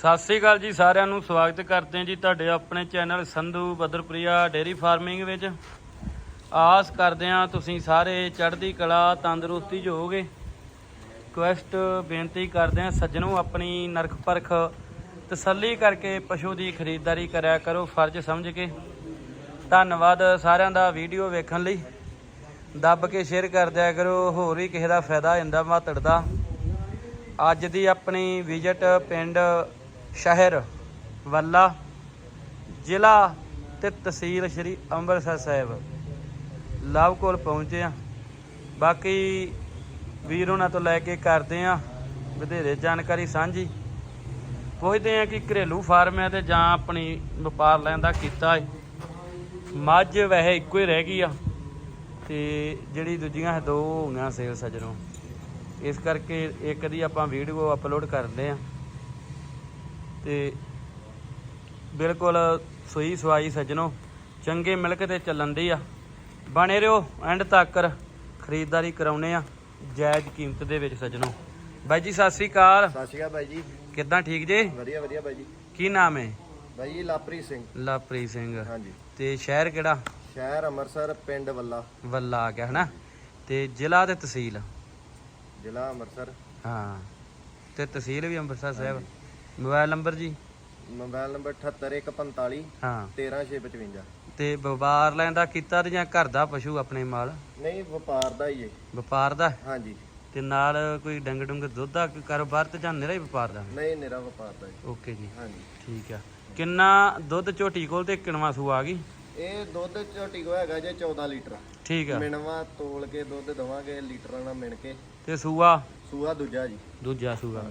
ਸਤਿ ਸ੍ਰੀ ਅਕਾਲ ਜੀ, ਸਾਰਿਆਂ ਨੂੰ ਸਵਾਗਤ ਕਰਦੇ ਹਾਂ ਜੀ ਤੁਹਾਡੇ ਆਪਣੇ ਚੈਨਲ ਸੰਧੂ ਬਦਰਪ੍ਰਿਆ ਡੇਰੀ ਫਾਰਮਿੰਗ ਵਿੱਚ। ਆਸ ਕਰਦੇ ਹਾਂ ਤੁਸੀਂ ਸਾਰੇ ਚੜ੍ਹਦੀ ਕਲਾ, ਤੰਦਰੁਸਤੀ 'ਚ ਹੋਵੋਗੇ। ਕੁਐਸਟ ਬੇਨਤੀ ਕਰਦੇ ਹਾਂ, ਸੱਜਣੋ ਆਪਣੀ ਨਰਖ ਪਰਖ ਤਸੱਲੀ ਕਰਕੇ ਪਸ਼ੂ ਦੀ ਖਰੀਦਦਾਰੀ ਕਰਿਆ ਕਰੋ, ਫਰਜ਼ ਸਮਝ ਕੇ। ਧੰਨਵਾਦ ਸਾਰਿਆਂ ਦਾ ਵੀਡੀਓ ਵੇਖਣ ਲਈ। ਦੱਬ ਕੇ ਸ਼ੇਅਰ ਕਰ ਦਿਆ ਕਰੋ, ਹੋਰ ਵੀ ਕਿਸੇ ਦਾ ਫਾਇਦਾ ਹੋ ਜਾਂਦਾ ਮਾਤੜ ਦਾ। ਅੱਜ ਦੀ ਆਪਣੀ ਵਿਜ਼ਿਟ ਪਿੰਡ ਸ਼ਹਿਰ, ਵੱਲਾ, ਜ਼ਿਲ੍ਹਾ ਤੇ ਤਹਿਸੀਲ ਸ਼੍ਰੀ ਅੰਮ੍ਰਿਤਸਰ ਸਾਹਿਬ। ਲਵ ਕੋਲ ਪਹੁੰਚੇ ਆ ਬਾਕੀ ਵੀਰ ਉਹਨਾਂ ਤੋਂ ਲੈ ਕੇ ਕਰਦੇ ਆ ਵਧੇਰੇ ਜਾਣਕਾਰੀ ਸਾਂਝੀ। ਪੁੱਛਦੇ ਆ ਕਿ ਘਰੇਲੂ ਫਾਰਮ ਹੈ ਤੇ ਜਾਂ ਆਪਣੀ ਵਪਾਰ ਲੈਣ ਦਾ ਕੀਤਾ ਹੈ। ਮੱਝ ਵੈਸੇ ਇੱਕੋ ਹੀ ਰਹਿ ਗਈ ਆ ਤੇ ਜਿਹੜੀ ਦੂਜੀਆਂ ਹੈ ਦੋ ਹੋ ਗਈਆਂ ਸੇਲ ਸਜਣੋਂ ਇਸ ਕਰਕੇ ਇੱਕ ਦੀ ਆਪਾਂ ਵੀਡੀਓ ਅਪਲੋਡ ਕਰਦੇ ਆ ਤੇ ਬਿਲਕੁਲ ਸੂਈ ਸਵਾਈ ਸਜਣੋ ਚੰਗੇ ਮਿਲਕ ਤੇ ਚੱਲਣ ਦੀ ਆ। ਬਣੇ ਰਹੋ ਐਂਡ ਤੱਕ ਖਰੀਦਦਾਰੀ ਕਰਾਉਨੇ ਆ ਜਾਇਜ਼ ਕੀਮਤ ਦੇ ਵਿੱਚ ਸਜਣੋ। ਬਾਈ ਜੀ ਸਤਿ ਸ੍ਰੀ ਅਕਾਲ। ਸਤਿ ਸ਼੍ਰੀ ਅਕਾਲ ਬਾਈ ਜੀ। ਕਿੱਦਾਂ ਠੀਕ ਜੇ? ਵਧੀਆ ਵਧੀਆ ਬਾਈ ਜੀ। ਕੀ ਨਾਮ ਹੈ? ਬਾਈ ਜੀ ਲਾਪਰੀ ਸਿੰਘ। ਲਵਪ੍ਰੀਤ ਸਿੰਘ। ਹਾਂਜੀ। ਤੇ ਸ਼ਹਿਰ ਕਿਹੜਾ? ਸ਼ਹਿਰ ਅੰਮ੍ਰਿਤਸਰ ਪਿੰਡ ਵੱਲਾ। ਵੱਲਾ ਆ ਗਿਆ ਹਨਾ? ਤੇ ਜ਼ਿਲ੍ਹਾ ਤੇ ਤਹਿਸੀਲ? ਜ਼ਿਲ੍ਹਾ ਅੰਮ੍ਰਿਤਸਰ। ਹਾਂ। ਤੇ ਤਹਿਸੀਲ ਵੀ ਅੰਮ੍ਰਿਤਸਰ ਸਾਹਿਬ। ਮੋਬਾਈਲ ਨੰਬਰ ਜੀ? ਮੋਬਾਈਲ ਨੰਬਰ 78145 ਹਾਂ। 13655 ਤੇ ਵਪਾਰ ਲੈਣ ਦਾ ਕੀਤਾ ਤੇ ਜਾਂ ਘਰ ਦਾ ਪਸ਼ੂ ਆਪਣੇ ਮਾਲ? ਨਹੀਂ ਵਪਾਰ ਦਾ ਹੀ ਹੈ ਵਪਾਰ ਦਾ? ਹਾਂਜੀ। ਤੇ ਨਾਲ ਕੋਈ ਡੰਗ ਡੁੰਗ ਦੁੱਧ ਦਾ ਕਾਰੋਬਾਰ ਤੇ ਜਾਂ ਨਿਹਰਾ ਹੀ ਵਪਾਰ ਦਾ? ਨਹੀਂ ਨਿਰਾ ਵਪਾਰ ਦਾ ਹੀ। ਓਕੇ ਜੀ। ਹਾਂਜੀ। ਠੀਕ ਆ। ਕਿੰਨਾ ਦੁੱਧ ਝੋਟੀ ਕੋਲ ਤੇ ਕਿਣਵਾ ਸੂ ਆ ਗਈ? ਇਹ ਦੁੱਧ ਝੋਟੀ ਕੋ ਹੈਗਾ ਜੇ 14 ਲੀਟਰ। ਠੀਕ ਆ। ਮਿਣਵਾ ਤੋਲ ਕੇ ਦੁੱਧ ਦਵਾਂਗੇ ਲੀਟਰਾਂ ਨਾਲ ਮਿਣ ਕੇ। ਤੇ ਸੂਆ? ਸੂਆ ਦੂਜਾ ਜੀ। ਦੂਜਾ ਸੂਆ।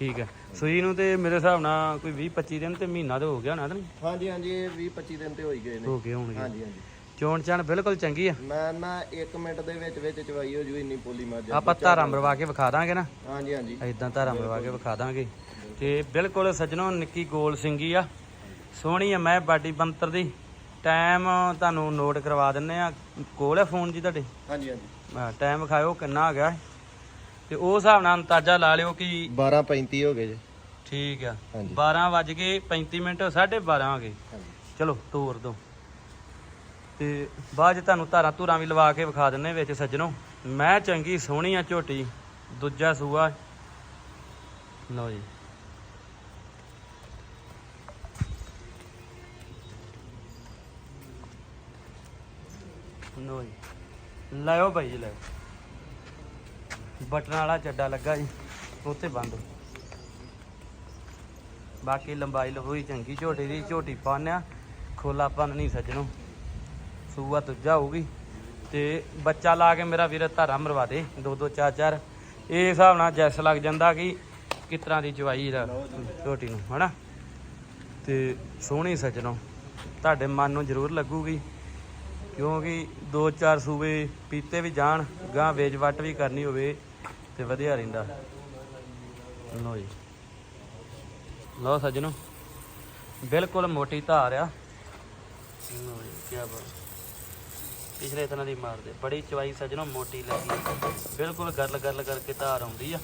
ਠੀਕ ਆ ਸੂਈ ਨੂੰ ਤੇ ਮੇਰੇ ਹਿਸਾਬ ਨਾਲ ਕੋਈ 20 25 ਦਿਨ ਤੇ ਮਹੀਨਾ ਤੇ ਹੋ ਗਿਆ ਨਾ ਤੇ ਨਹੀਂ ਹਾਂਜੀ ਹਾਂਜੀ ਇਹ 20 25 ਦਿਨ ਤੇ ਹੋਈ ਗਏ ਨੇ। ਹੋ ਗਏ ਹੋਣਗੇ। ਹਾਂਜੀ ਹਾਂਜੀ। ਚੋਣ ਚਾਣ ਬਿਲਕੁਲ ਚੰਗੀ ਆ। ਮੈਂ ਨਾ 1 ਮਿੰਟ ਦੇ ਵਿੱਚ ਵਿੱਚ ਚਵਾਈ ਹੋ ਜੂ ਇੰਨੀ ਪੋਲੀ ਮੱਝ। ਆਪਾਂ ਧਾਰਾਂ ਮਰਵਾ ਕੇ ਵਿਖਾ ਦਾਂਗੇ ਨਾ। ਹਾਂਜੀ ਹਾਂਜੀ। ਇਦਾਂ ਧਾਰਾਂ ਮਰਵਾ ਕੇ ਵਿਖਾ ਦਾਂਗੇ। ਤੇ ਬਿਲਕੁਲ ਸੱਜਣੋ ਨਿੱਕੀ ਗੋਲ ਸਿੰਗੀ ਆ। ਸੋਹਣੀ ਆ ਮੈਂ ਬਾਡੀ ਬੰਤਰ ਦੀ। ਟਾਈਮ ਤੁਹਾਨੂੰ ਨੋਟ ਕਰਵਾ ਦਿੰਨੇ ਆ। ਕੋਲ ਹੈ ਫੋਨ ਜੀ ਤੁਹਾਡੇ? ਹਾਂਜੀ ਹਾਂਜੀ। ਟਾਈਮ ਵਿਖਾਇਓ ਕਿੰਨਾ ਆ ਗਿਆ? ਤੇ ਉਹ ਹਿਸਾਬ ਨਾਲ ਅੰਦਾਜ਼ਾ ਲਾ ਲਿਓ ਕਿ 12:35 ਹੋ ਗਏ ਜੀ। ਠੀਕ ਆ। ਹਾਂਜੀ। 12 ਵੱਜ ਗਏ 35 ਮਿੰਟ 12:30 ਹੋ ਗਏ। ਹਾਂਜੀ। ਚਲੋ ਤੋਰ ਦੋ। ਤੇ ਬਾਅਦ 'ਚ ਤੁਹਾਨੂੰ ਧਾਰਾਂ ਧੂਰਾਂ ਵੀ ਲਵਾ ਕੇ ਵਿਖਾ ਦਿੰਨੇ ਵਿੱਚ ਸੱਜਣੋ। ਮੈਂ ਚੰਗੀ ਸੋਹਣੀ ਆ ਝੋਟੀ ਦੂਜਾ ਸੂਆ। ਲਓ ਜੀ। ਲਓ ਜੀ। ਲਾਇਓ ਭਾਈ ਜੀ ਲਾਇਓ ਬਟਨ ਵਾਲਾ ਚੱਡਾ ਲੱਗਾ ਜੀ ਉੱਥੇ ਬੰਦ। ਬਾਕੀ ਲੰਬਾਈ ਲਹੋਈ ਚੰਗੀ, ਝੋਟੀ ਦੀ ਝੋਟੀ ਪਾਨਿਆ ਖੋਲਾ ਪੰਨ ਨਹੀਂ ਸੱਜਣੋ। ਸੂਆ ਦੂਜਾ ਹੋਊਗੀ, ਤੇ ਬੱਚਾ ਲਾ ਕੇ ਮੇਰਾ ਵੀਰ ਧਾਰਾ ਮਰਵਾ ਦੇ, ਦੋ ਦੋ ਚਾਰ ਚਾਰ। ਇਹ ਹਿਸਾਬ ਨਾਲ ਜੈਸ ਲੱਗ ਜਾਂਦਾ ਕਿ ਕਿਸ ਤਰ੍ਹਾਂ ਦੀ ਜਵਾਈ ਦਾ ਝੋਟੀ ਨੂੰ, ਹਨਾ? ਤੇ ਸੋਹਣੀ ਸੱਜਣੋ, ਤੁਹਾਡੇ ਮਨ ਨੂੰ ਜ਼ਰੂਰ ਲੱਗੂਗੀ, ਕਿਉਂਕਿ ਦੋ ਚਾਰ ਸੂਬੇ ਪੀਤੇ ਵੀ ਜਾਣ ਗਾਂ ਵੇਚ ਵੱਟ ਵੀ ਕਰਨੀ ਹੋਵੇ ਤੇ ਵਧੀਆ ਰਹਿੰਦਾ। ਲੋ ਜੀ। ਲਓ ਸੱਜਣੋ, ਬਿਲਕੁਲ ਮੋਟੀ ਧਾਰ ਆ। ਲਓ ਜੀ, ਕੀ ਬਾਤ। ਪਿਛਲੇ ਤਰ੍ਹਾਂ ਦੀ ਮਾਰਦੇ ਬੜੀ ਚਵਾਈ ਸੱਜਣੋ, ਮੋਟੀ ਲੱਗੀ। ਬਿਲਕੁਲ ਗਰਲ ਗਰਲ ਕਰਕੇ ਧਾਰ ਆਉਂਦੀ ਆ।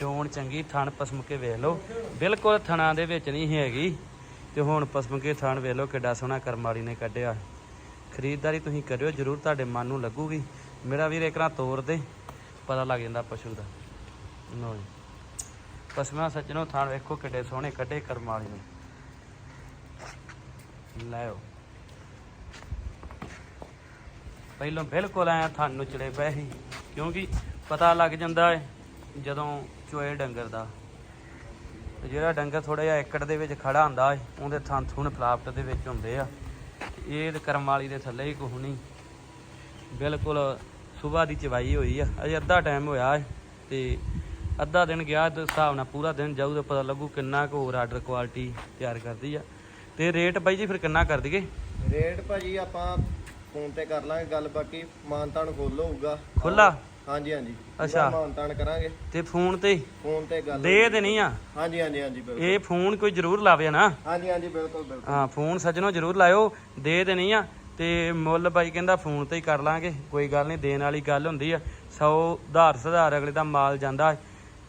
ਚੋਣ ਚੰਗੀ, ਥਣ ਪਸਮ ਕੇ ਵੇਖ ਲਓ। ਬਿਲਕੁਲ ਥਣਾ ਦੇ ਵਿੱਚ ਨਹੀਂ ਹੈਗੀ। ਤੇ ਹੁਣ ਪਸਮ ਕੇ ਥਣ ਵੇਖ ਲਓ, ਕਿੱਡਾ ਸੋਹਣਾ ਕਰਮਾਲੀ ਨੇ ਕੱਢਿਆ। ਖਰੀਦਦਾਰੀ ਤੁਸੀਂ ਕਰਿਓ, ਜਰੂਰ ਤੁਹਾਡੇ ਮਨ ਨੂੰ ਲੱਗੂਗੀ। ਮੇਰਾ ਵੀਰ ਇੱਕ ਰਾਂ ਤੋਰ ਦੇ। ਪਤਾ ਲੱਗ ਜਾਂਦਾ ਪਸ਼ੂ ਦਾ। ਲਓ ਜੀ। ਪਸਮਾ ਸੱਜਣੋ ਥਾਣ ਵੇਖੋ ਕਿੱਡੇ ਸੋਹਣੇ ਕੱਢੇ ਕਰਮ ਵਾਲੀ ਨੇ। ਲੈਓ। ਪਹਿਲਾਂ ਬਿਲਕੁਲ ਐ ਥਣ ਨੂੰ ਚੜੇ ਪਏ ਸੀ, ਕਿਉਂਕਿ ਪਤਾ ਲੱਗ ਜਾਂਦਾ ਹੈ ਜਦੋਂ ਚੋਏ ਡੰਗਰ ਦਾ। ਤੇ ਜਿਹੜਾ ਡੰਗਰ ਥੋੜਾ ਜਿਹਾ ਏਕੜ ਦੇ ਵਿੱਚ ਖੜਾ ਹੁੰਦਾ ਹੈ ਉਹਦੇ ਥਣ ਥੁਣ ਫਲਾਪਟ ਦੇ ਵਿੱਚ ਹੁੰਦੇ ਆ। ਇਹ ਤੇ ਕਰਮ ਵਾਲੀ ਦੇ ਥੱਲੇ ਹੀ ਕੁਛ ਨਹੀਂ। ਬਿਲਕੁਲ ਸਵੇਰ ਦੀ ਚਵਾਈ ਹੋਈ ਆ। ਅਜੇ ਅੱਧਾ ਟਾਈਮ ਹੋਇਆ ਤੇ ਅੱਧਾ ਦਿਨ ਗਿਆ ਤੇ ਹਿਸਾਬ ਨਾਲ ਪੂਰਾ ਦਿਨ ਜਾਊ ਤਾਂ ਪਤਾ ਲੱਗੂ ਕਿੰਨਾ ਕੁ ਹੋਰ ਆਰਡਰ ਕੁਆਲਿਟੀ ਤਿਆਰ ਕਰਦੀ ਆ। ਤੇ ਰੇਟ ਬਾਈ ਜੀ ਫਿਰ ਕਿੰਨਾ ਕਰ ਦਈਏ? ਰੇਟ ਭਾਜੀ ਆਪਾਂ ਫੋਨ ਤੇ ਕਰ ਲਾਂਗੇ ਗੱਲ ਬਾਕੀ ਮਾਨਤਾਨ ਖੋਲੋ ਹੋਊਗਾ। ਖੁੱਲਾ ਹਾਂਜੀ ਹਾਂਜੀ। ਅੱਛਾ। ਮਾਨਤਾਨ ਕਰਾਂਗੇ। ਤੇ ਫੋਨ ਤੇ ਫੋਨ ਤੇ ਗੱਲ ਦੇ ਦੇ ਨਹੀਂ ਆ? ਹਾਂਜੀ ਹਾਂਜੀ ਹਾਂਜੀ ਬਿਲਕੁਲ। ਇਹ ਫੋਨ ਕੋਈ ਜ਼ਰੂਰ ਲਾਵੇ ਨਾ? ਹਾਂਜੀ ਹਾਂਜੀ ਬਿਲਕੁਲ ਬਿਲਕੁਲ। ਹਾਂ ਫੋਨ ਸੱਜਣੋ ਜ਼ਰੂਰ ਲਾਇਓ ਦੇ ਦੇ ਨਹੀਂ ਆ। ਤੇ ਮੁੱਲ ਬਾਈ ਕਹਿੰਦਾ ਫੋਨ ਤੇ ਹੀ ਕਰ ਲਾਂਗੇ, ਕੋਈ ਗੱਲ ਨਹੀਂ, ਦੇਣ ਵਾਲੀ ਗੱਲ ਹੁੰਦੀ ਆ। 100 ਉਧਾਰ ਸੁਧਾਰ ਅਗਲੇ ਦਾ ਮਾਲ ਜਾਂਦਾ ਹੈ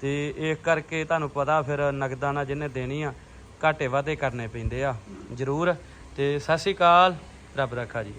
ਤੇ ਇਸ ਕਰਕੇ ਤੁਹਾਨੂੰ ਪਤਾ ਫਿਰ ਨਗਦਾਨਾ ਜਿਹਨੇ ਦੇਣੀ ਆ, ਘਾਟੇ ਵਾਧੇ ਕਰਨੇ ਪੈਂਦੇ ਆ। ਜ਼ਰੂਰ ਤੇ ਸਤਿ ਸ਼੍ਰੀ ਅਕਾਲ, ਰੱਬ ਰੱਖਾ ਜੀ।